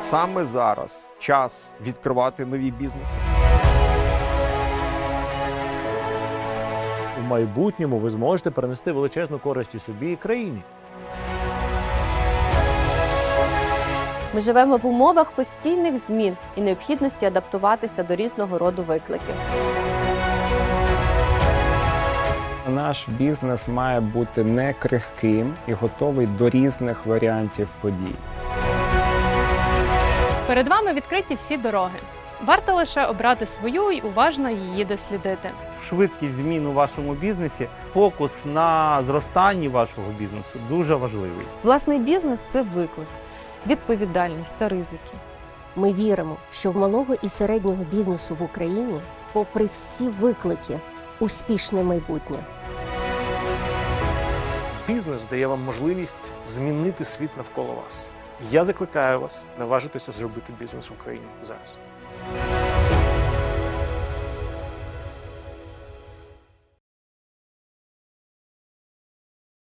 Саме зараз час відкривати нові бізнеси. У майбутньому ви зможете принести величезну користь і собі і країні. Ми живемо в умовах постійних змін і необхідності адаптуватися до різного роду викликів. Наш бізнес має бути не крихким і готовий до різних варіантів подій. Перед вами відкриті всі дороги. Варто лише обрати свою і уважно її дослідити. швидкість змін у вашому бізнесі, фокус на зростанні вашого бізнесу дуже важливий. Власний бізнес це виклик, відповідальність та ризики. Ми віримо, що в малого і середнього бізнесу в Україні, попри всі виклики, успішне майбутнє. Бізнес дає вам можливість змінити світ навколо вас. Я закликаю вас наважитися зробити бізнес в Україні зараз.